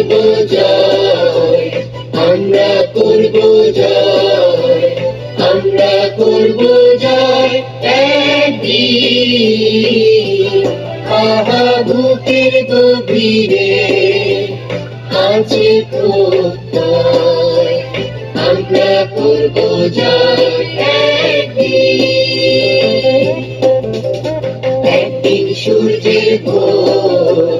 করব জয় আমরা করব জয় আমরা করব জয় একদিন আহা বুকের গভীরে আছে প্রত্যয় আমরা করব জয় একদিন একদিন সূর্যের ভোর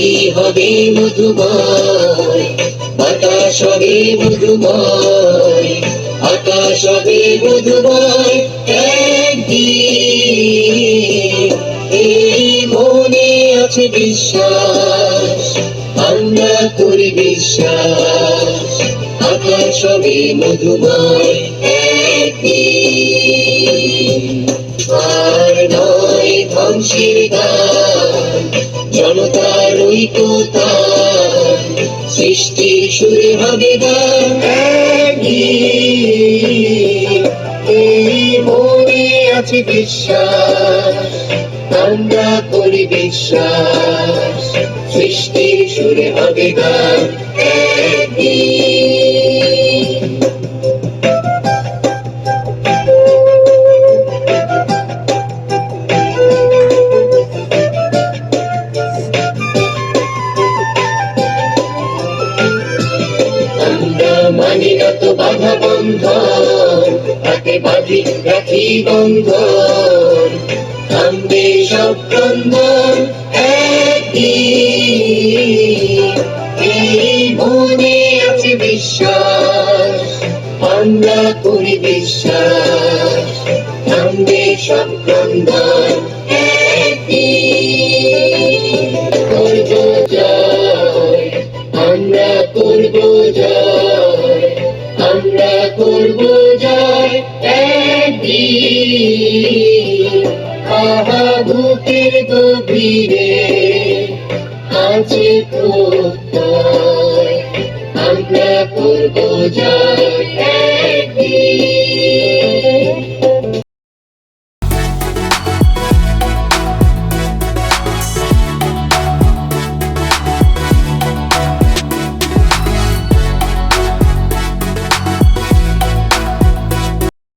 মাটি হবে মধুময়। বাতাস হবে মধুময় আকাশ হবে মধুময় মনে আছে বিশ্বাস, আমরা করি বিশ্বাস। আকাশ হবে মধুময় আর নয় ধ্বংসের গান ঐক্যতা সৃষ্টির সুরে হবে এই মনে আছে বিশ্বাস আমরা করি বিশ্বাস সৃষ্টির সুরে হবে গান। মানি না তো বাধা বন্ধন তাকে বাঁধি রাখি বন্ধন থামবে সব ক্রন্দন একদিন এই মনে আছে বিশ্বাস, আমরা করি বিশ্বাস। থামবে সব ক্রন্দন একদিন আমরা করব জয় একদিন। গভীরে আছে আমরা করব